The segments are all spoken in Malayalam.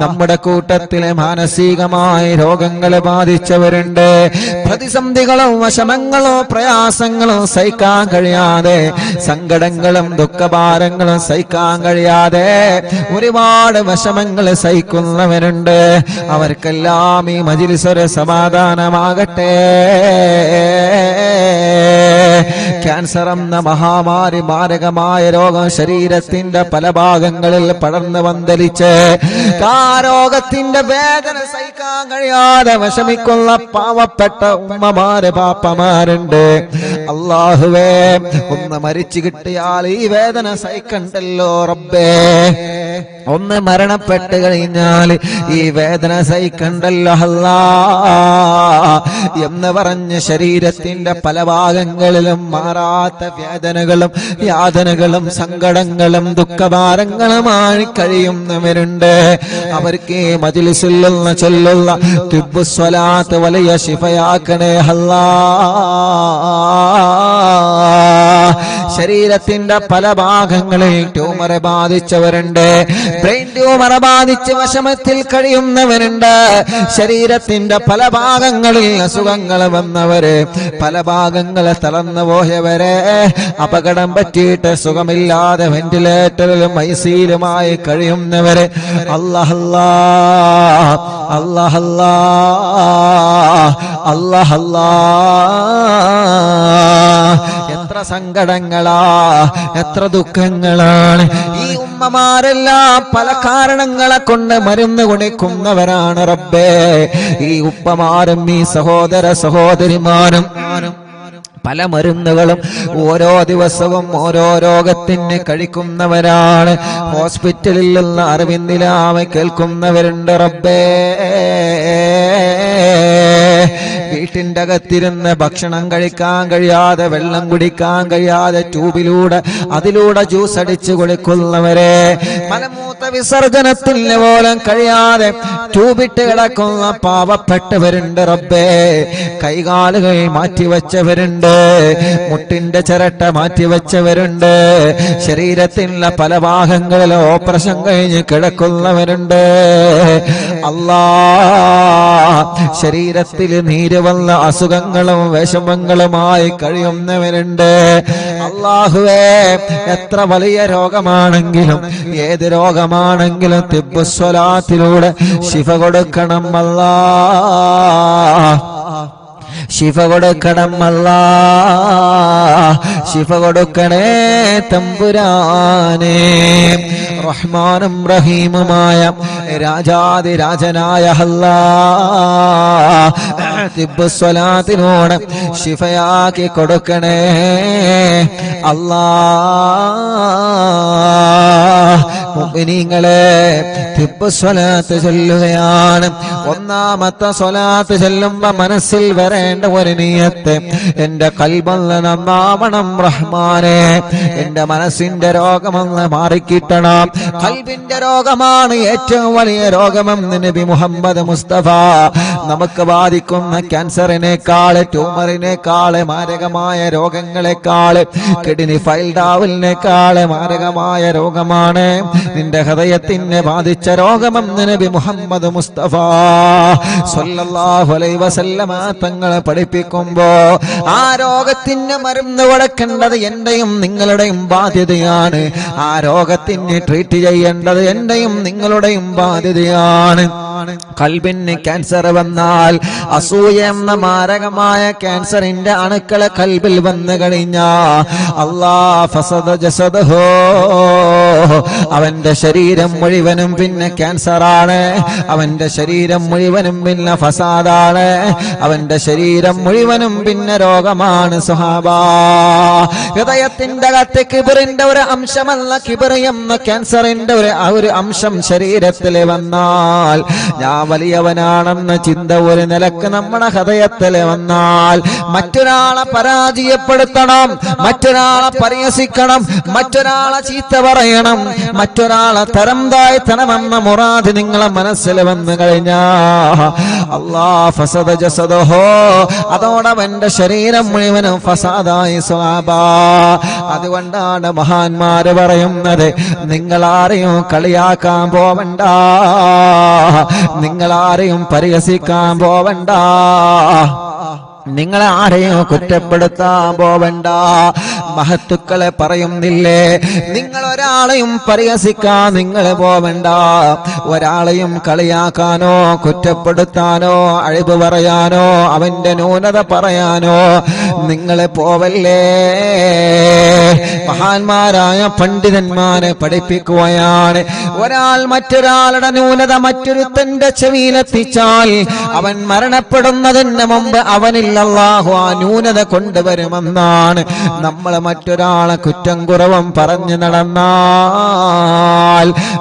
നമ്മുടെ കൂട്ടത്തിലെ മാനസികമായി രോഗങ്ങളെ ബാധിച്ചവരുണ്ട്. പ്രതിസന്ധികളോ വശമങ്ങളോ പ്രയാസങ്ങളോ സഹിക്കാൻ കഴിയാതെ സങ്കടങ്ങളും ദുഃഖഭാരങ്ങളും സഹിക്കാൻ കഴിയാതെ ഒരുപാട് വശമങ്ങൾ സഹിക്കുന്നവരുണ്ട്. അവർക്കെല്ലാം ഈ മജിലിസൊരു സമാധാനമാകട്ടെ. ക്യാൻസർ എന്ന മഹാമാരി മാരകമായ രോഗം ശരീരത്തിന്റെ പല ഭാഗങ്ങളിൽ പടർന്നു വന്തലിച്ച് ആ രോഗത്തിന്റെ വേദന കഴിയാതെ വിഷമിക്കുന്ന പാവപ്പെട്ട ഉമ്മമാരെ പാപ്പമാരുണ്ട്. അള്ളാഹുവേ ഒന്ന് മരിച്ചു കിട്ടിയാൽ ഈ വേദന സഹിക്കണ്ടല്ലോ റബ്ബേ. ഒന്ന് മരണപ്പെട്ട് കഴിഞ്ഞാൽ ഈ വേദന സഹിക്കണ്ടല്ലോ അല്ലാ. എന്ന് പറഞ്ഞ് ശരീരത്തിന്റെ പല ഭാഗങ്ങളിലും മാറാത്ത വേദനകളും യാതനകളും സങ്കടങ്ങളും ദുഃഖഭാരങ്ങളുമായി കഴിയുന്നവരുണ്ട്. അവർക്ക് ഈ ചൊല്ലുന്ന ചൊല്ലുള്ള തിബുസ്വലാത്ത് വലിയ ശിഫയാക്കണേ അല്ലാ ശരീരത്തിന്റെ പല ഭാഗങ്ങളിൽ ട്യൂമറെ ബാധിച്ചവരുണ്ട്. ബ്രെയിൻ ട്യൂമർ ബാധിച്ച് വിഷമത്തിൽ കഴിയുന്നവരുണ്ട്. ശരീരത്തിന്റെ പല ഭാഗങ്ങളിൽ അസുഖങ്ങൾ വന്നവര് പല ഭാഗങ്ങൾ തളർന്നു പോയവരെ അപകടം പറ്റിയിട്ട് സുഖമില്ലാതെ വെന്റിലേറ്ററിലും ഐസിയിലുമായി കഴിയുന്നവര്. അല്ലഹല്ലാ അല്ലഹല്ലാ അല്ലഹല്ലാ എത്ര സങ്കടങ്ങളാ എത്ര ദുഃഖങ്ങളാണ്. ഈ ഉമ്മമാരെല്ലാം പല കാരണങ്ങളെ കൊണ്ട് മരുന്ന് കുണിക്കുന്നവരാണ് റബ്ബേ. ഈ ഉപ്പമാരും ഈ സഹോദര സഹോദരിമാരും പല മരുന്നുകളും ഓരോ ദിവസവും ഓരോ രോഗത്തിന് കഴിക്കുന്നവരാണ്. ഹോസ്പിറ്റലിൽ നിന്ന് അറിവിന്ദിലാമ കേൾക്കുന്നവരുണ്ട് റബ്ബേ. വീട്ടിന്റെ അകത്തിരുന്ന് ഭക്ഷണം കഴിക്കാൻ കഴിയാതെ വെള്ളം കുടിക്കാൻ കഴിയാതെ ട്യൂബിലൂടെ അതിലൂടെ ജ്യൂസ് അടിച്ചു കൊടുക്കുന്നവരെ മലമൂത്ത വിസർജനത്തിന് പോലും കഴിയാതെ ട്യൂബിട്ട് കിടക്കുന്ന പാവപ്പെട്ടവരുണ്ട് റബ്ബേ. കൈകാലുകൾ മാറ്റിവെച്ചവരുണ്ട്. മുട്ടിന്റെ ചിരട്ട മാറ്റിവെച്ചവരുണ്ട്. ശരീരത്തിലുള്ള പല ഭാഗങ്ങളിലും ഓപ്പറേഷൻ കഴിഞ്ഞ് കിടക്കുന്നവരുണ്ട്. അല്ലാ ശരീരത്തിൽ നീര് വന്ന അസുഖങ്ങളും വിഷമങ്ങളുമായി കഴിയുന്നവരുണ്ട്. അള്ളാഹുവേ എത്ര വലിയ രോഗമാണെങ്കിലും ഏത് രോഗമാണെങ്കിലും തിബുസ്വലാത്തിലൂടെ ശിഫ കൊടുക്കണം അല്ലാ. ശിഫ കൊടുക്കണം അല്ല. ശിഫ കൊടുക്കണേ തമ്പുരാനേ. റഹ്മാനും റഹീമുമായ രാജാതിരാജനായ അല്ലാ. തിബുസ്വലാത്തിനോട് ശിഫയാക്കി കൊടുക്കണേ അല്ലാ. മുഅ്മിനീങ്ങളെ തിപ്പുസ്വലാത്ത് സ്വലാത്ത് ചൊല്ലുകയാണ്. ഒന്നാമത്തെ സ്വലാത്ത് ചൊല്ലുമ്പോ മനസ്സിൽ വരേണ്ട ഒരു നീയത്ത് എന്റെ കൽബന്ന് നന്നാവണം റഹ്മാനെ. എന്റെ മനസ്സിന്റെ രോഗമെന്ന് മാറിക്കിട്ടണം. കൽബിന്റെ രോഗമാണ് ഏറ്റവും വലിയ രോഗമെന്ന് നബി മുഹമ്മദ് മുസ്തഫ നമുക്ക് ബാധിക്കുന്ന ക്യാൻസറിനേക്കാൾ ട്യൂമറിനേക്കാൾ മാരകമായ രോഗങ്ങളെക്കാൾ കിഡ്നി ഫൈൽഡാവലിനേക്കാൾ മാരകമായ രോഗമാണ്. നിന്റെ ഹൃദയത്തിനെ ബാധിച്ച രോഗമെന്ന് നബി മുഹമ്മദ് മുസ്തഫ സല്ലല്ലാഹു അലൈഹി വസല്ലമ തങ്ങളെ പഠിപ്പിക്കുമ്പോ ആ രോഗത്തിന് മരുന്ന് കൊടുക്കേണ്ടത് എന്റെയും നിങ്ങളുടെയും ബാധ്യതയാണ്. ആ രോഗത്തിന് ട്രീറ്റ് ചെയ്യേണ്ടത് എന്റെയും നിങ്ങളുടെയും ബാധ്യതയാണ്. കൽബിന് ക്യാൻസർ വന്നാൽ അസൂയ എന്ന മാരകമായ ക്യാൻസറിന്റെ അണുക്കളെ കൽബിൽ വന്നു കഴിഞ്ഞാ അല്ലാ ഫസദ അവന്റെ ശരീരം മുഴുവനും പിന്നെ ക്യാൻസറാണ് അവന്റെ ശരീരം മുഴുവനും പിന്നെ ഫസാദാണ്. അവന്റെ ശരീരം മുഴുവനും പിന്നെ രോഗമാണ് സുഹാബ. ഹൃദയത്തിന്റെ അകത്ത് കിബിറിന്റെ ഒരു അംശമല്ല കിബർ എന്ന ക്യാൻസറിന്റെ ഒരു ഒരു അംശം ശരീരത്തിൽ വന്നാൽ ഞാൻ വലിയവനാണെന്ന ചിന്ത ഒരു നിലയ്ക്ക് നമ്മുടെ ഹൃദയത്തിൽ വന്നാൽ മറ്റൊരാളെ പരാജയപ്പെടുത്തണം മറ്റൊരാളെ പരിഹസിക്കണം മറ്റൊരാളെ ചീത്ത പറയണം മറ്റൊരാളെ തരം താഴ്ത്തണമെന്ന മുറാദ് നിങ്ങളെ മനസ്സിൽ വന്നു കഴിഞ്ഞാ. അല്ലാ ഫസദ ജസദഹോ. അതോടവന്റെ ശരീരം മുഴുവനും ഫസാദായി സ്വഹാബ. അതുകൊണ്ടാണ് മഹാന്മാര് പറയുന്നത് നിങ്ങൾ ആരെയും കളിയാക്കാൻ പോവണ്ട. നിങ്ങൾ ആരെയും പരിഹസിക്കാൻ പോവണ്ട. നിങ്ങളെ ആരെയും കുറ്റപ്പെടുത്താൻ പോവണ്ട. മഹത്തുക്കളെ പറയുന്നില്ലേ? നിങ്ങൾ ഒരാളെയും പരിഹസിക്കാൻ നിങ്ങൾ പോവണ്ട. ഒരാളെയും കളിയാക്കാനോ കുറ്റപ്പെടുത്താനോ അഴിവ് പറയാനോ അവന്റെ ന്യൂനത പറയാനോ നിങ്ങളെ പോവല്ലേ? മഹാന്മാരായ പണ്ഡിതന്മാരെ പഠിപ്പിക്കുകയാണ്. ഒരാൾ മറ്റൊരാളുടെ ന്യൂനത മറ്റൊരുത്തന്റെ ചെവിയിലെത്തിച്ചാൽ അവൻ മരണപ്പെടുന്നതിന് മുമ്പ് അവനിൽ ആ ന്യൂനത കൊണ്ടുവരുമെന്നാണ് നമ്മൾ മറ്റൊരാളെ കുറ്റം കുറവും പറഞ്ഞു നടന്നാൽ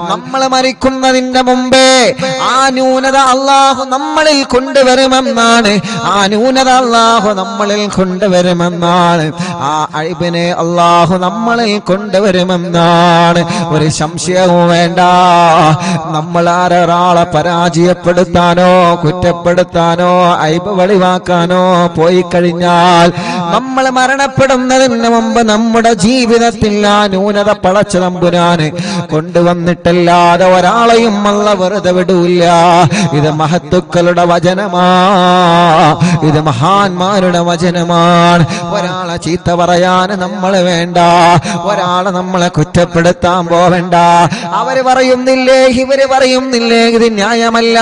നമ്മൾ മരിക്കുന്നതിന്റെ മുമ്പേ ആ ന്യൂനത അള്ളാഹു നമ്മളിൽ കൊണ്ടുവരുമെന്നാണ്. ആ ന്യൂനത അള്ളാഹു നമ്മളിൽ കൊണ്ടുവരുമെന്നാണ്. ആ അഴിബിനെ അള്ളാഹു നമ്മളിൽ കൊണ്ടുവരുമെന്നാണ്. ഒരു സംശയവും വേണ്ട. നമ്മൾ ആരൊരാളെ പരാജയപ്പെടുത്താനോ കുറ്റപ്പെടുത്താനോ അയബ് വെളിവാക്കാനോ പോയി കഴിഞ്ഞാൽ നമ്മൾ മരണപ്പെടുന്നതിന് മുമ്പ് നമ്മുടെ ജീവിതത്തിൽ ആ ന്യൂനത പടച്ച തമ്പുരാന് കൊണ്ടുവന്നിട്ടല്ലാതെ ഒരാളെയും അല്ല വെറുതെ വിടൂല്ല. ഇത് മഹത്തുക്കളുടെ വചനമാ. ഇത് മഹാന്മാരുടെ വചനമാണ് ഒരാളെ ചീത്ത പറയാൻ നമ്മൾ വേണ്ട. ഒരാളെ നമ്മളെ കുറ്റപ്പെടുത്താൻ പോവേണ്ട. അവർ പറയുന്നില്ലേ? ഇവർ പറയുന്നില്ലേ? ഇത് ന്യായമല്ല.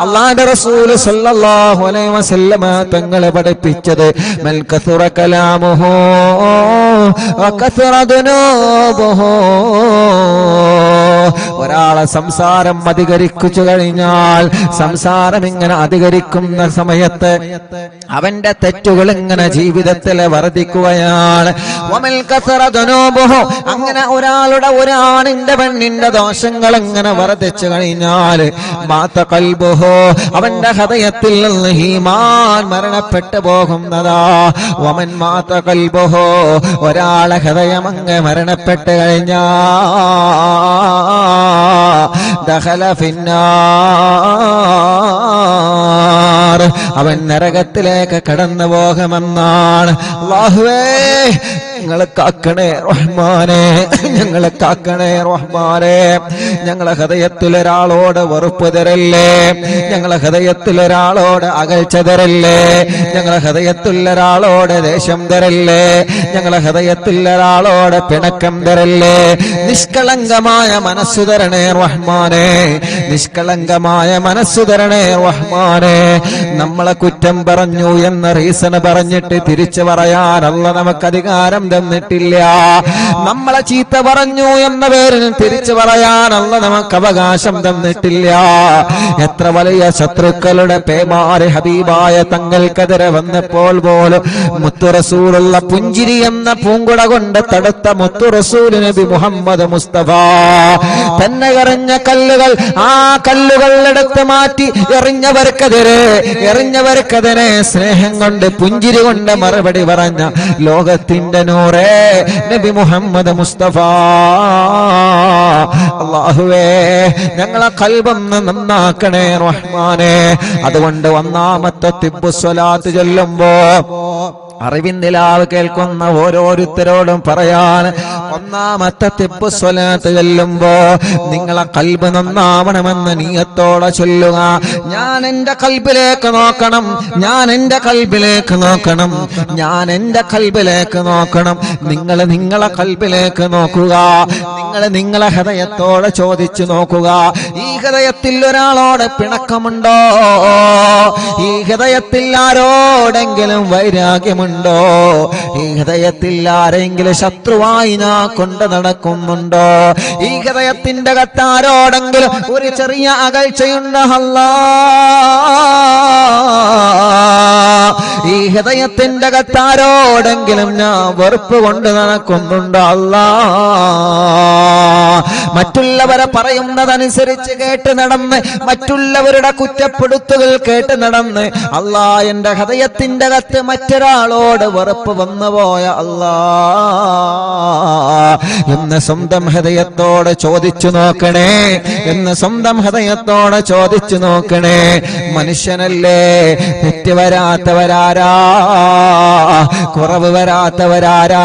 അള്ളാന്റെ റസൂൽ സല്ലല്ലാഹു അലൈഹി വസല്ലമ തങ്ങളെ പഠിപ്പിച്ചത്. മൽ കസുറ കലാമുഹു. ഒരാളെ സംസാരം അധികരിച്ചു കഴിഞ്ഞാൽ സംസാരം ഇങ്ങനെ അധികരിക്കുന്ന സമയത്ത് അവന്റെ തെറ്റുകൾ ഇങ്ങനെ ജീവിതത്തിൽ വർദ്ധിക്കുകയാണ്. അങ്ങനെ ഒരാളുടെ ഒരാണിന്റെ പെണ്ണിന്റെ ദോഷങ്ങൾ ഇങ്ങനെ വർദ്ധിച്ചു കഴിഞ്ഞാൽ മാത്ത കൽബുഹോ അവന്റെ ഹൃദയത്തിൽ നിന്ന് ഹീമാൻ മരണപ്പെട്ടു പോകുന്നതാ. വമൻ മാത്ത കൽബുഹോ. ഒരാളെ ഹൃദയമങ്ങ് മരണപ്പെട്ട് കഴിഞ്ഞാ ദഹല ഫിന്നാർ. അവൻ നരകത്തിലേക്ക് കടന്നു പോകുമെന്നാണ്. വാഹുവേ ഞങ്ങളെ കാക്കണേ റഹ്മാനെ ഞങ്ങളെ കാക്കണേ റഹ്മാനെ. ഞങ്ങളെ ഹൃദയത്തിൽ ഒരാളോട് വെറുപ്പ് തരല്ലേ? ഞങ്ങളെ ഹൃദയത്തിൽ ഒരാളോട് അകൽച്ച തരല്ലേ? ഞങ്ങളെ ഹൃദയത്തിൽ ഒരാളോട് ദേഷ്യം തരല്ലേ? ഞങ്ങളെ ഹൃദയത്തിൽ ഒരാളോട് പിണക്കം തരല്ലേ? നിഷ്കളങ്കമായ മനസ്സു തരണേ റഹ്മാനെ നിഷ്കളങ്കമായ മനസ്സ് തരണേ റഹ്മാനെ നമ്മളെ കുറ്റം പറഞ്ഞു എന്ന റീസൺ പറഞ്ഞിട്ട് തിരിച്ചു പറയാനല്ല നമുക്ക് അധികാരം തന്നിട്ടില്ല. നമ്മളെ ചീത്ത പറഞ്ഞു എന്ന പേരിൽ തിരിച്ചു പറയാനല്ല നമുക്ക് അവകാശം തന്നിട്ടില്ല. എത്ര വലിയ ശത്രുക്കളുടെ പേമാര് ഹബീബായ തങ്ങൾക്കെതിരെ വന്നപ്പോൾ പോലും മുത്തുറസൂലുള്ള പുഞ്ചിരി എന്ന പൂങ്കുട കൊണ്ട് തടുത്ത മുത്തുറസൂൽ മുഹമ്മദ് മുസ്തഫ. തന്നെ എറിഞ്ഞ കല്ലുകൾ ആ കല്ലുകൾ എടുത്ത് മാറ്റി എറിഞ്ഞവർക്കെതിരെ എറിഞ്ഞവർക്കെതിരെ സ്നേഹം കൊണ്ട് പുഞ്ചിരി കൊണ്ട് മറുപടി പറഞ്ഞ ലോകത്തിന്റെ നൂറേ നബി മുഹമ്മദ് മുസ്തഫ. അള്ളാഹുവേ ഞങ്ങളെ കൽബൊന്ന് നന്നാക്കണേ റഹ്മാനെ. അതുകൊണ്ട് ഒന്നാമത്തെ തിബുസ്വലാത്ത് ചൊല്ലുമ്പോ അറിവിന്ദിലാവ് കേൾക്കുന്ന ഓരോരുത്തരോടും പറയാൻ ഒന്നാമത്തെ തിപ്പ് സ്വലാത്ത് ചെല്ലുമ്പോ നിങ്ങളെ കൽബ് നന്നാവണമെന്ന് നീയത്തോടെ ചൊല്ലുക. ഞാൻ എന്റെ കൽബിലേക്ക് നോക്കണം. ഞാൻ എന്റെ കൽബിലേക്ക് നോക്കണം. ഞാൻ എന്റെ കൽബിലേക്ക് നോക്കണം. നിങ്ങൾ നിങ്ങളെ കൽബിലേക്ക് നോക്കുക. നിങ്ങൾ നിങ്ങളെ ഹൃദയത്തോടെ ചോദിച്ചു നോക്കുക. ഈ ഹൃദയത്തിൽ ഒരാളോടെ പിണക്കമുണ്ടോ? ഈ ഹൃദയത്തിൽ ആരോടെങ്കിലും വൈരാഗ്യമുണ്ടോ? ഈ ഹൃദയത്തിൽ ആരെങ്കിലും ശത്രുവായി നാ കൊണ്ട് നടക്കുന്നുണ്ടോ? ഈ ഹൃദയത്തിന്റെ കത്താരോടെങ്കിലും ഒരു ചെറിയ അകൽച്ചയുണ്ടോ അല്ലാ. ഈ ഹൃദയത്തിന്റെ കത്താരോടെങ്കിലും ഞാൻ വെറുപ്പ് കൊണ്ട് നടക്കുന്നുണ്ട് അല്ല. മറ്റുള്ളവരെ പറയുന്നതനുസരിച്ച് കേട്ട് നടന്ന് മറ്റുള്ളവരുടെ കുറ്റപ്പെടുത്തുകൾ കേട്ട് നടന്ന് അല്ലാ എന്റെ ഹൃദയത്തിന്റെ കത്ത് മറ്റൊരാളോട് വെറുപ്പ് വന്നു പോയ അല്ലാ. എന്ന് സ്വന്തം ഹൃദയത്തോട് ചോദിച്ചു നോക്കണേ എന്ന് സ്വന്തം ഹൃദയത്തോട് ചോദിച്ചു നോക്കണേ മനുഷ്യനല്ലേ തെറ്റ് വരാത്തവരാരാ കുറവ് വരാത്തവരാരാ?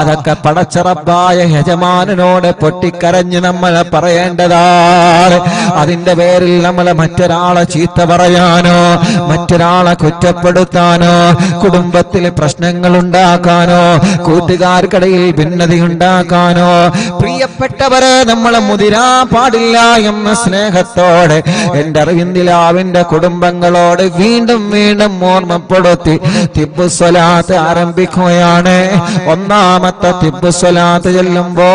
അതൊക്കെ പടച്ചറപ്പായ യജമാനനോട് പൊട്ടിക്കരഞ്ഞ് നമ്മൾ പറയേണ്ടതാണ് അതിന്റെ പേരിൽ നമ്മൾ മറ്റൊരാളെ ചീത്ത പറയാനോ മറ്റൊരാളെ കുറ്റപ്പെടുത്താനോ കുടുംബത്തിൽ പ്രശ്നങ്ങൾ ഉണ്ടാക്കാനോ കൂട്ടുകാർക്കിടയിൽ ഭിന്നത ഉണ്ടാക്കാനോ പ്രിയപ്പെട്ടവരെ നമ്മളെ മുതിരാ പാടില്ല എന്ന സ്നേഹത്തോടെ എന്റെ അറിവിന്ദിലാവിന്റെ കുടുംബങ്ങളോട് വീണ്ടും വീണ്ടും വീണ്ടും ഓർമ്മപ്പെടുത്തി. തിബുസ്വലാത്ത് ആരംഭിക്കുകയാണ്. ഒന്നാമത്തെ തിബുസ്വലാത്ത് ചെല്ലുമ്പോ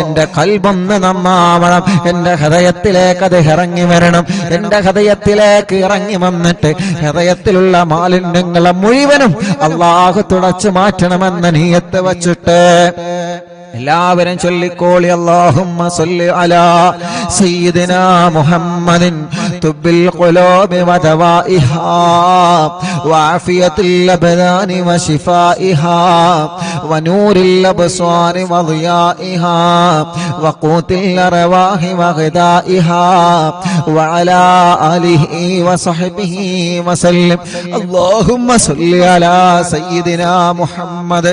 എന്റെ കൽബൊന്ന് നന്നാവണം. എന്റെ ഹൃദയത്തിലേക്ക് അത് ഇറങ്ങി വരണം. എന്റെ ഹൃദയത്തിലേക്ക് ഇറങ്ങി വന്നിട്ട് ഹൃദയത്തിലുള്ള മാലിന്യങ്ങളെ മുഴുവനും അള്ളാഹു തുടച്ചു മാറ്റണമെന്ന നീയത്ത് വച്ചിട്ട് എല്ലാവരും ചൊല്ലിക്കോളി. അല്ലാഹുമ്മ സല്ലി അലാ സയ്യിദിനാ മുഹമ്മദിൻ തുബ്ബിൽ ഖുലൂബി വദവാഇഹാ വആഫിയത്തിൽ അബ്ദാനി വശിഫാഇഹാ വനൂരിൽ അബ്സ്വാരി വളിയാഇഹാ വഖൂത്തിൽ അർവാഹി വഗദാഇഹാ വഅലാ ആലിഹി വസഹ്ബിഹി വസല്ലം. അല്ലാഹുമ്മ സല്ലി അലാ സയ്യിദിനാ മുഹമ്മദ്.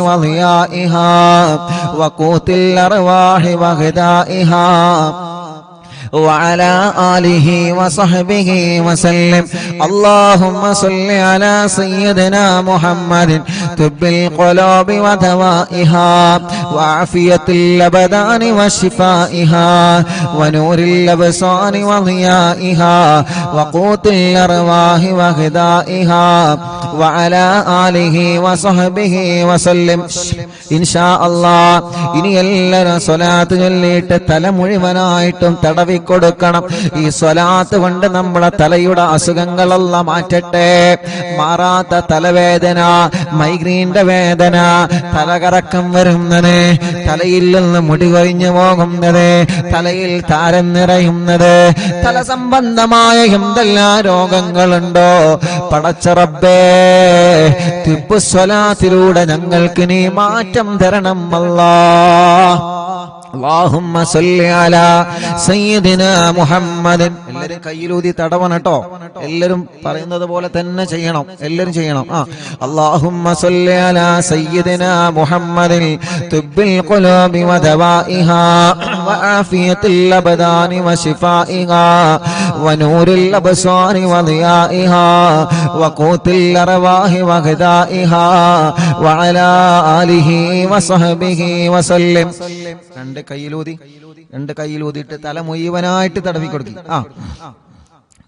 وضيائها وقوت الأرواح وغذائها وعلى آله وصحبه وسلم اللهم صل على سيدنا محمد طب القلوب ودوائها وعافية الأبدان وشفائها ونور الأبصار وضيائها وقوت الأرواح وغذائها وعلى آله وصحبه وسلم إن شاء الله ഇനി എല്ലാവരും സ്വലാത്ത് ചൊല്ലിയിട്ട് തല മുഴുവനായിട്ടും തടവി കൊടുക്കണം ഈ സ്വലാത്ത് കൊണ്ട് നമ്മളെ തലയുടെ അസുഖങ്ങളെല്ലാം മാറ്റട്ടെ. മാറാത്ത തലവേദന മൈഗ്രീന്റെ വേദന തലകറക്കം വരുന്നത് തലയിൽ നിന്ന് മുടി കൊഴിഞ്ഞു പോകുന്നത് തലയിൽ താരം നിറയുന്നത് തല സംബന്ധമായ എന്തെല്ലാം രോഗങ്ങളുണ്ടോ? പടച്ചറബേ തിപ്പുസ്വലാത്തിലൂടെ ഞങ്ങൾക്ക് നീ മാറ്റം തരണം അല്ലാ അള്ളാഹുമ്മ അല സയ്യിദിന മുഹമ്മദ്. എല്ലാരും കയ്യിലൂതി തടവണ കേട്ടോ. എല്ലാരും പറയുന്നത് പോലെ തന്നെ ചെയ്യണം. എല്ലാരും ചെയ്യണം. ആ. അള്ളാഹുമ്മ അല സയ്യിദിന മുഹമ്മദിൽ തുബ്ബിൽ ഖുലൂബി വദവാഇഹാ വആഫിയത്തിൽ ലബദാനി വശിഫായിഹ വനൂരിൽ അബ്സാരി വദിയായിഹ വഖൂതിൽ അർവാഹി വഹദാഇഹാ വഅലാ ആലിഹി വസഹബിഹി വസല്ലം രണ്ട് കയ്യിലൂതി രണ്ട് കയ്യിലൂതിയിട്ട് തല മുഴുവനായിട്ട് തടവി കൊടുക്കി. ആ.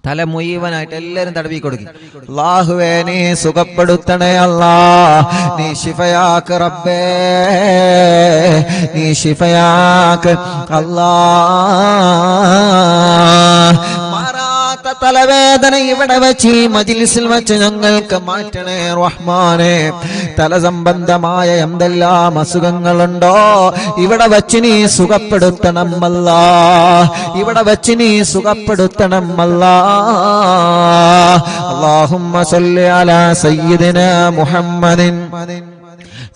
തല മുഴുവനായിട്ട് എല്ലാരും തടവി കൊടുക്കി. അള്ളാഹുവേ നീ സുഖപ്പെടുത്തണേ അല്ലാ. നീ ശിഫയാക്ക് റബ്ബേ. നീ ശിഫയാക്ക് അല്ലാ. വല്ലാത്ത തലവേദന ഇവിടെ വെച്ച് ഈ മജിലിസിൽ വെച്ച് ഞങ്ങൾക്ക് മാറ്റണേ റഹ്മാനെ. തല സംബന്ധമായ എന്തെല്ലാം അസുഖങ്ങളുണ്ടോ? ഇവിടെ വെച്ച് നീ സുഖപ്പെടുത്തണം അല്ല. ഇവിടെ വെച്ച് നീ സുഖപ്പെടുത്തണം അല്ല. അള്ളാഹുമ്മ സല്ലി അലാ സയ്യിദിന മുഹമ്മദിൻ.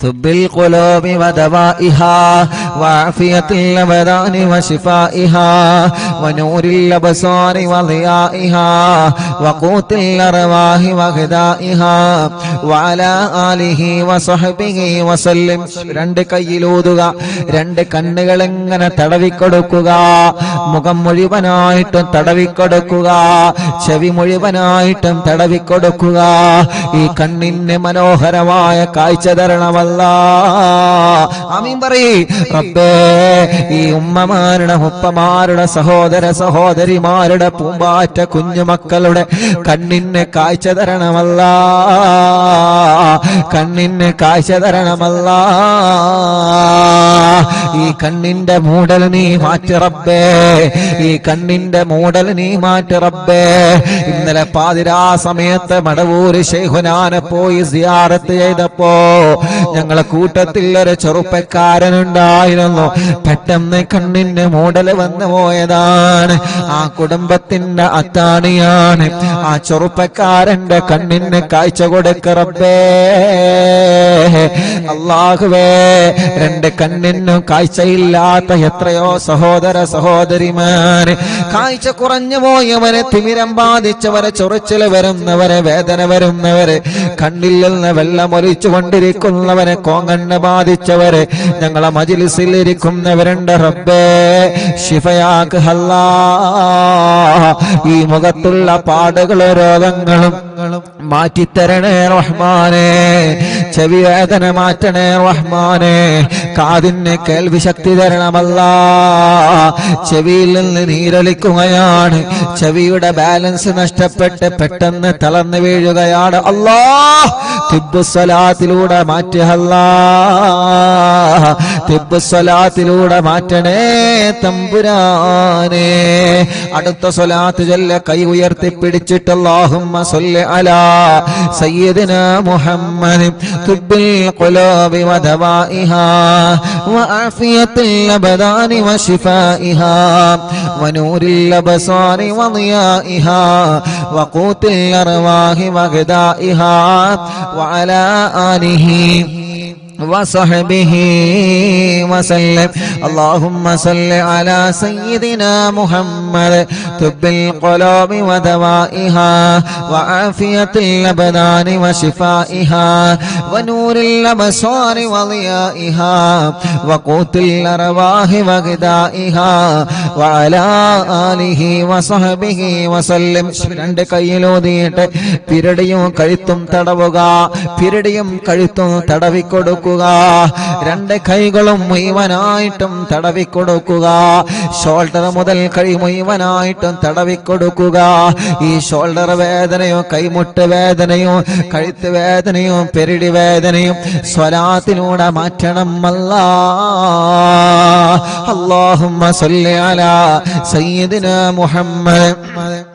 طب القلوب ودوائها وعافية الأبدان وشفائها ونور الأبصار وضيائها وقوت الأرواح وغذائها وعلى آله وصحبه وسلم രണ്ട് കയ്യിലൂതുക രണ്ട് കണ്ണുകൾ എങ്ങനെ തടവിക്കൊടുക്കുക മുഖം മുഴുവനായിട്ടും തടവിക്കൊടുക്കുക ചെവി മുഴുവനായിട്ടും തടവിക്കൊടുക്കുക ഈ കണ്ണിന് മനോഹരമായ കാഴ്ച തരണമല്ല റബ്ബേ ഈ ഉമ്മമാരുടെ ഉപ്പമാരുടെ സഹോദര സഹോദരിമാരുടെ പൂമ്പാറ്റ കുഞ്ഞുമക്കളുടെ കണ്ണിന് കാഴ്ച തരണമല്ല. കണ്ണിന് കാഴ്ച തരണമല്ല. ഈ കണ്ണിന്റെ മൂടൽ നീ മാറ്റി റബ്ബേ. ഈ കണ്ണിന്റെ മൂടൽ നീ മാറ്റി റബ്ബേ. ഇന്നലെ പാതിരാ സമയത്ത് മടവൂര് ശേഖുനാനെ പോയി സിയാറത്ത് ചെയ്തപ്പോ ഞങ്ങളെ കൂട്ടത്തിൽ ഒരു ചെറുപ്പക്കാരനുണ്ടായിരുന്നു. പെട്ടെന്ന് കണ്ണിന്റെ മൂടൽ വന്നു പോയതാണ്. ആ കുടുംബത്തിന്റെ അത്താണിയാണ്. ആ ചെറുപ്പക്കാരന്റെ കണ്ണിന് കാഴ്ച കൊടുക്കറപ്പേ അള്ളാഹുവേ രണ്ട് കണ്ണിനും കാഴ്ചയില്ലാത്ത എത്രയോ സഹോദര സഹോദരിമാര്. കാഴ്ച കുറഞ്ഞു പോയവരെ തിമിരം ബാധിച്ചവരെ ചൊറിച്ചിൽ വരുന്നവരെ വേദന വരുന്നവരെ കണ്ണിൽ നിന്ന് വെള്ളമൊലിച്ചു കൊണ്ടിരിക്കുന്നവനെ കോങ്കണ്ണ് ബാധിച്ചവരെ ഞങ്ങളെ മജിലിസിൽ ഇരിക്കുന്നവരുണ്ട് റബ്ബേ. ശിഫയാക്ക് ഈ മുഖത്തുള്ള പാടുകളും രോഗങ്ങളും മാറ്റിത്തരണേ റഹ്മാനെ. ചെവി വേദന മാറ്റണേ റഹ്മാനെ. കാതിന് കേൾവി ശക്തി തരണമല്ല. ചെവിയിൽ നിന്ന് നീരൊലിക്കുകയാണ്. ചെവിയുടെ ബാലൻസ് നഷ്ടപ്പെട്ട് പെട്ടെന്ന് തളർന്നു വീഴുകയാണ് അല്ലാ. തിബുസ്വലാത്തിലൂടെ മാറ്റല്ല തിബുസ്വലാത്തിലൂടെ മാറ്റണേ തമ്പുരാനെ. അടുത്ത സ്വലാത്ത് ചൊല്ല കൈ ഉയർത്തി പിടിച്ചിട്ട് അല്ലാഹുമ്മ സ്വല്ലി അലാ സയ്യിദിന മുഹമ്മദ് തുബ്ബിൽ ഖുലൂബി വദവാഇഹാ വഅഫിയത്തിൽ ലബദാനി വശിഫാഇഹാ വനൂരിൽ അബ്സാരി വളിയാഇഹാ വഖൂത്തിൽ അർവാഹി വഗദാഇഹാ വഅലാ ആലിഹി وصحبه وسلم اللهم صل على سيدنا محمد طب القلوب ودوائها وعافية الأبدان وشفائها ونور الأبصار وضيائها وقوت الأرواح وغذائها وعلى آله وصحبه وسلم രണ്ട് കയ്യിലൂതിയിട്ട് പിരടിയും കഴുത്തും തടവുക പിരടിയും കഴുത്തും തടവിക്കൊടുക്കുക രണ്ട് കൈകളും മുഴുവനായിട്ടും തടവിക്കൊടുക്കുക. ഷോൾഡർ മുതൽ കൈ മുഴുവനായിട്ടും തടവിക്കൊടുക്കുക. ഈ ഷോൾഡർ വേദനയോ കൈമുട്ട് വേദനയോ കഴുത്ത് വേദനയോ പെരിടി വേദനയും സ്വലാത്തിലൂടെ മാറ്റണം അല്ല. അള്ളാഹുമ്മ സൊല്ലാല അലാ സയ്യിദിന മുഹമ്മദ്.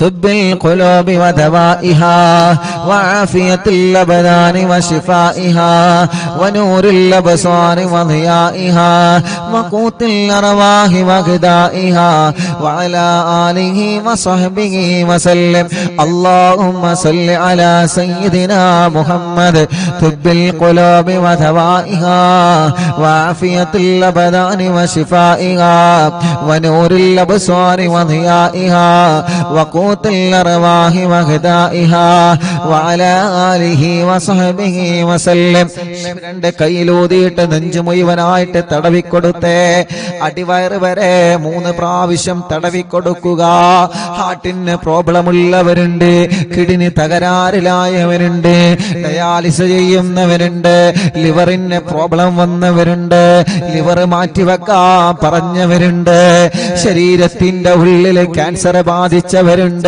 طب القلوب ودوائها وعافية الأبدان وشفائها ونور الأبصار وضيائها وقوت الأرواح وغذائها وعلى آله وصحبه وسلم اللهم صل على سيدنا محمد طب القلوب ودوائها وعافية الأبدان وشفائها ونور الأبصار وضيائها وقوت الأرواح وغذائها وعلى آله وصحبه وسلم രണ്ട് കയ്യിലൂതിയിട്ട് നെഞ്ചു മുഴുവനായിട്ട് തടവിക്കൊടുത്തേ അടിവയറ് വരെ മൂന്ന് പ്രാവശ്യം തടവിക്കൊടുക്കുക ഹാർട്ടിന് പ്രോബ്ലം ഉള്ളവരുണ്ട് കിഡ്നി തകരാറിലായവരുണ്ട് ഡയാലിസ് ചെയ്യുന്നവരുണ്ട് ലിവറിന് പ്രോബ്ലം വന്നവരുണ്ട് ലിവർ മാറ്റിവെക്കാൻ പറഞ്ഞവരുണ്ട് ശരീരത്തിന്റെ ഉള്ളിൽ ക്യാൻസർ ബാധിച്ചവരുണ്ട്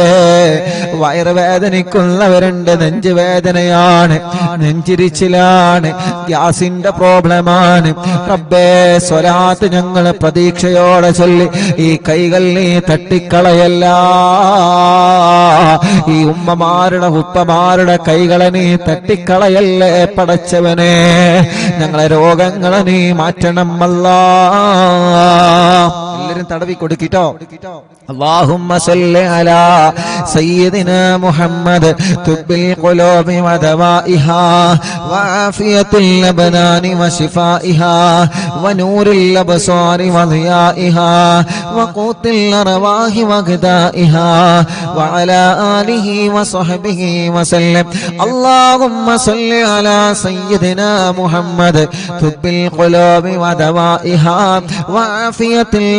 വയറുവേദനിക്കുന്നവരുണ്ട് നെഞ്ചുവേദനയാണ് നെഞ്ചിരിച്ചിലാണ് ഗ്യാസിന്റെ പ്രോബ്ലമാണ്. റബ്ബേ സ്വരാത്ത് ഞങ്ങൾ പ്രതീക്ഷയോടെ ചൊല്ലി ഈ കൈകൾ നീ തട്ടിക്കളയല്ല. ഈ ഉമ്മമാരുടെ ഉപ്പമാരുടെ കൈകളെ നീ തട്ടിക്കളയല്ലേ പടച്ചവനെ? ഞങ്ങളെ രോഗങ്ങളെ നീ മാറ്റണം അല്ലാ എല്ലാവരും തടവി കൊടുക്കിട്ടോ اللهم صل على سيدنا محمد طب القلوب ودوائها وعافية الأبدان وشفائها ونور الأبصار وضيائها وقوت الأرواح وغذائها وعلى آله وصحبه وسلم اللهم صل على سيدنا محمد طب القلوب ودوائها وعافية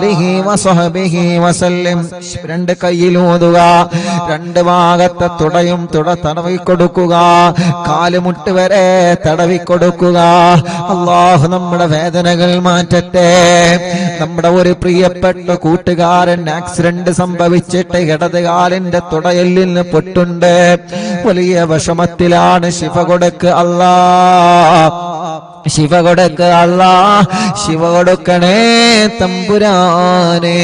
ആലിഹി വസഹബിഹി വസല്ലിം. രണ്ട് കയ്യിലൂതുക രണ്ട് ഭാഗത്തെ തുടയും തുട തടവി കൊടുക്കുക കാലുമുട്ട് വരെ തടവി കൊടുക്കുക അള്ളാഹു നമ്മുടെ വേദനകൾ മാറ്റട്ടെ. നമ്മുടെ ഒരു പ്രിയപ്പെട്ട കൂട്ടുകാരൻ ആക്സിഡന്റ് സംഭവിച്ചിട്ട് ഇടതുകാലിന്റെ തുടയലിന് പൊട്ടുണ്ട്. വലിയ വിഷമത്തിലാണ് ശിവ കൊടുക്ക് അല്ലാ ശിവ കൊടുക്ക അല്ലാ ശിവ കൊടുക്കണേ തമ്പുരാനേ.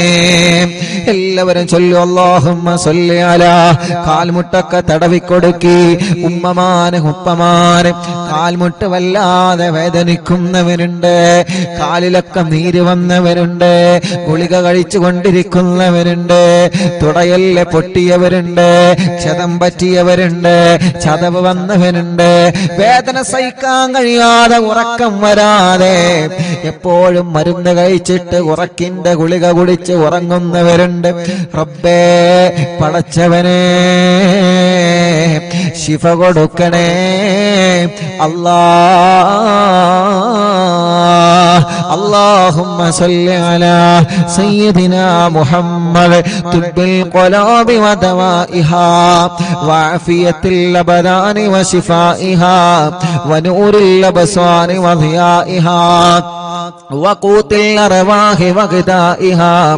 എല്ലാവരും ചൊല്ലു അല്ലാഹുമ്മ സല്ലി അലാ കാൽമുട്ടൊക്കെ തടവിക്കൊടുക്കി ഉമ്മമാന് ഉപ്പമാന് കാൽമുട്ട് വല്ലാതെ വേദനിക്കുന്നവരുണ്ട് കാലിലൊക്കെ നീര് വന്നവരുണ്ട് ഗുളിക കഴിച്ചു കൊണ്ടിരിക്കുന്നവരുണ്ട് തുടയല്ല പൊട്ടിയവരുണ്ട് ക്ഷതം പറ്റിയവരുണ്ട് ചതവ് വന്നവരുണ്ട് വേദന സഹിക്കാൻ കഴിയാതെ വരാതെ എപ്പോഴും മരുന്ന് കഴിച്ചിട്ട് ഉറക്കിന്റെ ഗുളിക കുടിച്ച് ഉറങ്ങുന്നവരുണ്ട്. റബ്ബേ പടച്ചവനെ ശിഫ കൊടുക്കണേ. അല്ലാ اللهم صل على سيدنا محمد طب القلوب ودوائها وعافية الأبدان وشفائها ونور الأبصار وضيائها وقوت الأرواح وغذائها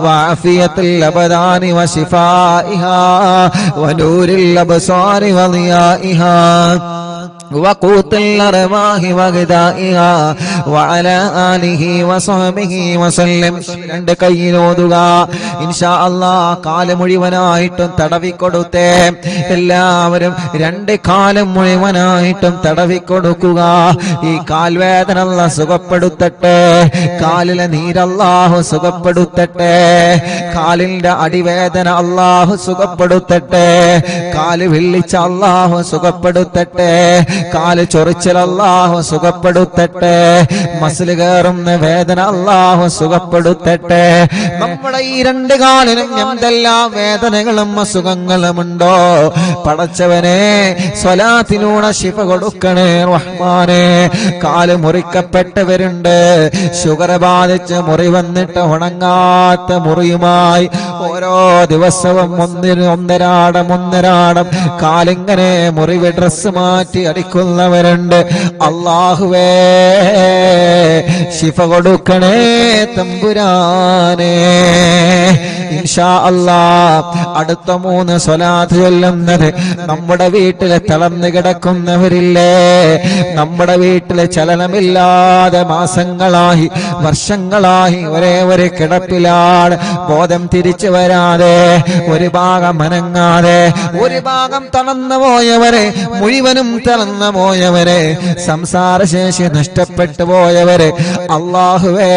وعافية الأبدان وشفائها ونور الأبصار وضيائها وقوت الأرواح وغذائها وعلى آله وصحبه وسلم രണ്ട് കയ്യിലോതുക ഇൻഷാ അല്ലാ കാല് മുഴുവനായിട്ടും തടവിക്കൊടുത്തേ എല്ലാവരും രണ്ട് കാലം മുഴുവനായിട്ടും തടവിക്കൊടുക്കുക ഈ കാൽവേദന അല്ല സുഖപ്പെടുത്തട്ടെ കാലിലെ നീരല്ലാഹു സുഖപ്പെടുത്തട്ടെ കാലിന്റെ അടിവേദന അല്ലാഹു സുഖപ്പെടുത്തട്ടെ കാല് വിള്ളിച്ച അല്ലാഹു സുഖപ്പെടുത്തട്ടെ കാൽ ചൊറിച്ചൽ സുഖപ്പെടുത്തട്ടെ. മസിൽ കയറുന്ന വേദന അല്ലാഹു സുഖപ്പെടുത്തട്ടെ. നമ്മുടെ ഈ രണ്ട് കാലിനും എന്തെല്ലാം വേദനകളും അസുഖങ്ങളും ഉണ്ടോ? പടച്ചവനെ സ്വലാത്തിലൂടെ ശിവ കൊടുക്കണേ റഹ്മാനെ. കാൽ മുറിക്കപ്പെട്ടവരുണ്ട്. ഷുഗർ ബാധിച്ച് മുറി വന്നിട്ട് ഉണങ്ങാത്ത മുറിയുമായി ഓരോ ദിവസവും ഒന്നിന് ഒന്നരാടം ഒന്നരാടം. കാലിങ്ങനെ മുറിവ് ഡ്രസ്സ് മാറ്റി അടിക്കുന്നവരുണ്ട്. അള്ളാഹുവേ ശിഫ കൊടുക്കണേ തമ്പുരാനേ. ഇൻഷാ അല്ലാ അടുത്ത മൂന്ന് സ്വലാത്ത് ചൊല്ലുന്നത് നമ്മുടെ വീട്ടിലെ തളർന്നു കിടക്കുന്നവരില്ലേ? നമ്മുടെ വീട്ടിലെ ചലനമില്ലാതെ മാസങ്ങളായി വർഷങ്ങളായി ഒരേ ഒരു കിടപ്പിലാണ്. ബോധം തിരിച്ചു വരാതെ ഒരു ഭാഗം അനങ്ങാതെ ഒരു ഭാഗം തളർന്നു പോയവരെ മുഴുവനും തളർന്നു പോയവരെ സംസാരശേഷി നഷ്ടപ്പെട്ടു പോയവരെ അള്ളാഹുവേ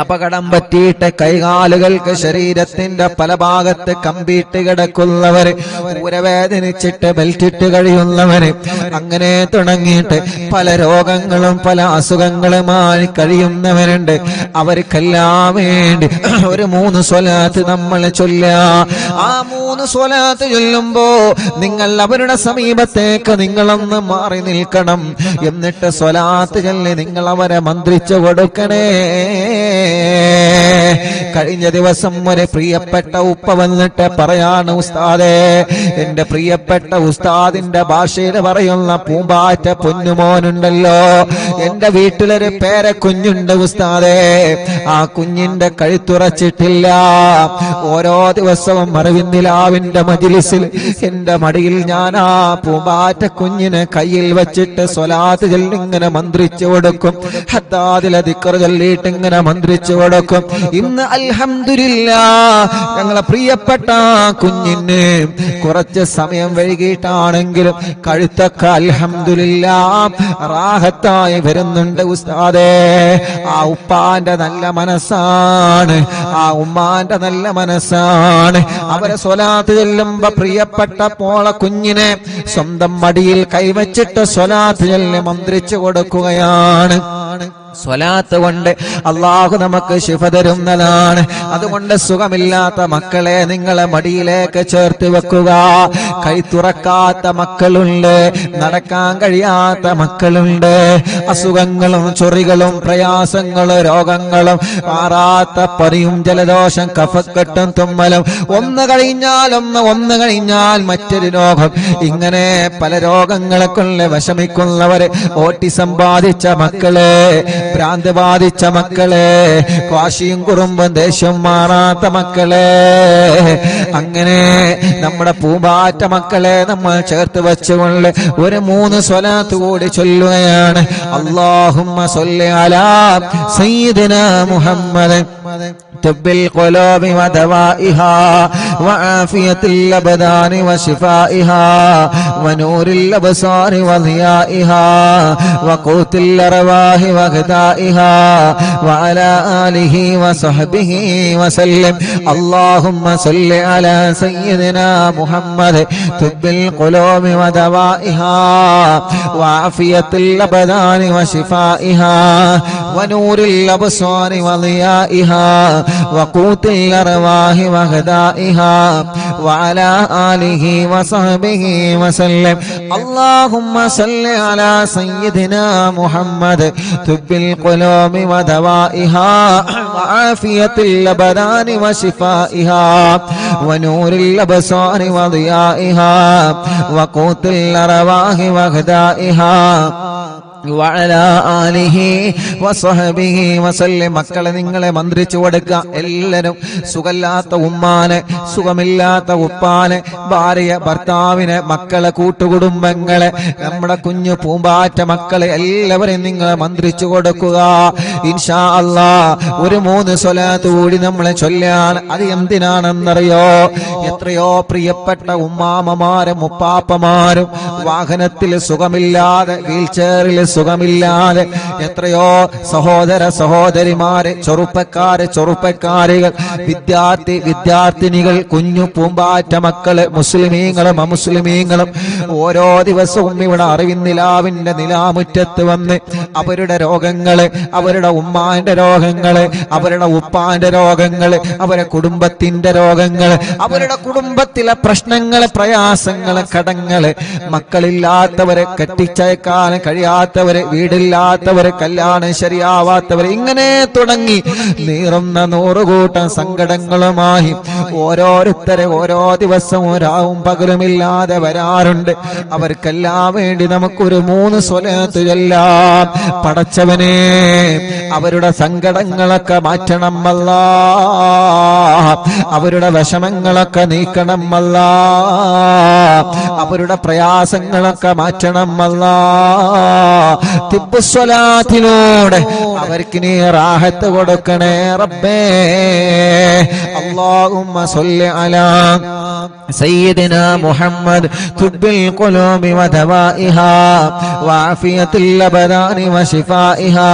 അപകടം പറ്റിയിട്ട് കൈകാലുകൾക്ക് ശരീരത്തിന്റെ പല ഭാഗത്ത് കമ്പിയിട്ട് കിടക്കുന്നവര് ഊരവേദനിച്ചിട്ട് ബെൽറ്റിട്ട് കഴിയുന്നവര് അങ്ങനെ തുടങ്ങിയിട്ട് പല രോഗങ്ങളും പല അസുഖങ്ങളുമായി കഴിയുന്നവരുണ്ട്. അവർക്കെല്ലാം വേണ്ടി ഒരു മൂന്ന് സ്വലാത്ത് നമ്മൾ ചൊല്ല ആ മൂന്ന് സ്വലാത്ത് ചൊല്ലുമ്പോ നിങ്ങൾ അവരുടെ സമീപത്തേക്ക് നിങ്ങളൊന്ന് മാറി നിൽക്കണം. എന്നിട്ട് സ്വലാത്ത് ചൊല്ലി നിങ്ങൾ അവരെ മന്ത്രിച്ചു കൊടുക്കണേ. കഴിഞ്ഞ ദിവസം വരെ പ്രിയപ്പെട്ട ഉപ്പ വന്നിട്ട് പറയാണ് ഉസ്താദേ എന്റെ പ്രിയപ്പെട്ട ഉസ്താദിന്റെ ഭാഷയിൽ പറയുന്ന പൂമ്പാറ്റ പൊന്നുമോനുണ്ടല്ലോ. എന്റെ വീട്ടിലൊരു പേര കുഞ്ഞുണ്ട് ഉസ്താദേ. ആ കുഞ്ഞിന്റെ കഴുത്തുറച്ചിട്ടില്ല ഓരോ ദിവസവും മറവിന്ദിലാവിന്റെ മജിലിസിൽ എന്റെ മടിയിൽ ഞാൻ ആ പൂമ്പാറ്റ കുഞ്ഞിനെ കയ്യിൽ വെച്ചിട്ട് സ്വലാത്ത് ചൊല്ലിങ്ങനെ മന്ത്രിച്ചു കൊടുക്കും. ഹദ്ദാദിലെ ദിക്കർ ചൊല്ലിയിട്ട് ഇങ്ങനെ മന്ത്രിച്ചു കൊടുക്കും ഇന്ന് അൽഹമില്ല ഞങ്ങളെ പ്രിയപ്പെട്ട കുഞ്ഞിന് കുറച്ച് സമയം വൈകിട്ടാണെങ്കിലും കഴുത്തൊക്കെ അൽഹമില്ല റാഹത്തായി വരുന്നുണ്ട് ഉസ്താദേ. ആ ഉപ്പാന്റെ നല്ല മനസ്സാണ്. ആ ഉമ്മാന്റെ നല്ല മനസ്സാണ്. അവരെ സ്വലാത്ത് ചെല്ലുമ്പോ പ്രിയപ്പെട്ട പോള കുഞ്ഞിനെ സ്വന്തം മടിയിൽ കൈവച്ചിട്ട് സ്വലാത്ത് ചെല്ലി മന്ത്രിച്ചു കൊടുക്കുകയാണ്. സ്വലാത്ത് കൊണ്ട് അള്ളാഹു നമുക്ക് ശിഫ തരുന്നതാണ്. അതുകൊണ്ട് സുഖമില്ലാത്ത മക്കളെ നിങ്ങളെ മടിയിലേക്ക് ചേർത്ത് വെക്കുക. കൈ തുറക്കാത്ത മക്കളുണ്ട് നടക്കാൻ കഴിയാത്ത മക്കളുണ്ട്. അസുഖങ്ങളും ചൊറികളും പ്രയാസങ്ങളും രോഗങ്ങളും മാറാത്ത പറയും ജലദോഷം കഫക്കെട്ടും തുമ്മലും. ഒന്ന് കഴിഞ്ഞാൽ ഒന്ന് ഒന്ന് കഴിഞ്ഞാൽ മറ്റൊരു രോഗം. ഇങ്ങനെ പല രോഗങ്ങളെ കൊണ്ട് വിഷമിക്കുന്നവര് ഓട്ടിസം ബാധിച്ച മക്കളെ ഭ്രാന്ത് ബാധിച്ച മക്കളെ വാശിയും കുറുമ്പും ദേഷ്യം മാറാത്ത മക്കളെ അങ്ങനെ നമ്മുടെ പൂമ്പാറ്റ മക്കളെ നമ്മൾ ചേർത്ത് വെച്ചുകൊണ്ട് ഒരു മൂന്ന് സ്വലാത്ത് കൂടി ചൊല്ലുകയാണ് അള്ളാഹുമ്മ സൊല്ലി അലാ സയ്യിദിന മുഹമ്മദ് طب القلوب ودوائها وعافية الأبدان وشفائها ونور الأبصار وضيائها وقوت الأرواح وغذائها وعلى آله وصحبه وسلم. اللهم صل على سيدنا محمد. طب القلوب ودوائها وعافية الأبدان وشفائها ونور الأبصار وضيائها وقوت الأرواح وغذائها وعلى آله وصحبه وسلم. اللهم صل على سيدنا محمد. طب القلوب ودوائها وعافية الأبدان وشفائها ونور الأبصار وضيائها وقوت الأرواح وغذائها. മക്കളെ നിങ്ങളെ മന്ത്രിച്ചു കൊടുക്കുക. എല്ലാരും സുഖമില്ലാത്ത ഉമ്മാനെ സുഖമില്ലാത്ത ഉപ്പാനെ ഭാര്യ ഭർത്താവിനെ മക്കളെ കൂട്ടുകുടുംബങ്ങളെ നമ്മുടെ കുഞ്ഞു പൂമ്പാറ്റ മക്കളെ എല്ലാവരെയും നിങ്ങളെ മന്ത്രിച്ചു കൊടുക്കുക. ഇൻഷാ അല്ലാ ഒരു മൂന്ന് സ്വലാത്ത് കൂടി നമ്മളെ ചൊല്ലാണ്. അത് എന്തിനാണെന്നറിയോ? എത്രയോ പ്രിയപ്പെട്ട ഉമ്മാമമാരും ഉപ്പാപ്പമാരും വാഹനത്തിൽ സുഖമില്ലാതെ വീൽ ചെയറിൽ സുഖമില്ലാതെ എത്രയോ സഹോദര സഹോദരിമാര് ചെറുപ്പക്കാര് ചെറുപ്പക്കാരികൾ വിദ്യാർത്ഥി വിദ്യാർത്ഥിനികൾ കുഞ്ഞു പൂമ്പാറ്റ മക്കൾ മുസ്ലിമീങ്ങളും അമുസ്ലിമീങ്ങളും ഓരോ ദിവസവും ഇവിടെ അറിവിന്നിലാവിന്റെ നിലാമുറ്റത്ത് വന്ന് അവരുടെ രോഗങ്ങൾ അവരുടെ ഉമ്മാന്റെ രോഗങ്ങൾ അവരുടെ ഉപ്പാന്റെ രോഗങ്ങൾ അവരുടെ കുടുംബത്തിന്റെ രോഗങ്ങൾ അവരുടെ കുടുംബത്തിലെ പ്രശ്നങ്ങൾ പ്രയാസങ്ങൾ കടങ്ങൾ മക്കളില്ലാത്തവരെ കെട്ടിച്ചയക്കാൻ കഴിയാത്തവര് വീടില്ലാത്തവര് കല്യാണം ശരിയാവാത്തവര് ഇങ്ങനെ തുടങ്ങി. നീറുന്ന നൂറുകൂട്ടം സങ്കടങ്ങളുമായി ഓരോരുത്തരെ ഓരോ ദിവസവും ഒരാവും പകലുമില്ലാതെ വരാറുണ്ട്. അവർക്കെല്ലാം വേണ്ടി നമുക്കൊരു മൂന്ന് സ്വലത്ത് ചൊല്ലാം പടച്ചവനെ അവരുടെ സങ്കടങ്ങളൊക്കെ മാറ്റണം അല്ല അവരുടെ വിഷമങ്ങളൊക്കെ നീക്കണം അല്ല അവരുടെ പ്രയാസങ്ങളൊക്കെ മാറ്റണം അല്ല തിബുസ്വലാത്തിലൂടെ അവർക്ക് നീ റാഹത്ത് കൊടുക്കണേ റബ്ബേ اللهم صل على سيدنا محمد طب القلوب ودوائها وعافية الأبدان وشفائها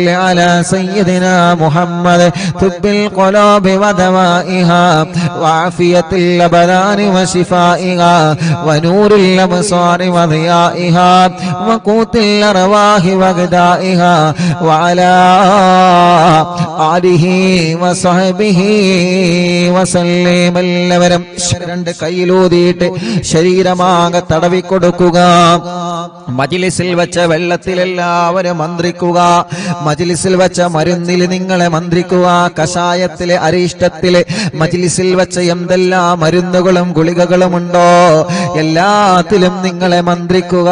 على سيدنا محمد طب القلوب ودوائها وعافية الأبدان وشفائها ونور الأبصار وضيائها وقوت الأرواح وغذائها وعلى آله وصحبه وسلم എല്ലാവരും രണ്ട് കയ്യിലൂതിയിട്ട് ശരീരമാകെ തടവിക്കൊടുക്കുക മജിലിസിൽ വെച്ച വെള്ളത്തിൽ എല്ലാവരും മന്ത്രിക്കുക മജിലിസിൽ വെച്ച മരുന്നിൽ നിങ്ങളെ മന്ത്രിക്കുക കഷായത്തിലെ അരിഷ്ടത്തിലെ മജിലിസിൽ വെച്ച എന്തെല്ലാം മരുന്നുകളും ഗുളികകളും ഉണ്ടോ എല്ലാത്തിലും നിങ്ങളെ മന്ത്രിക്കുക.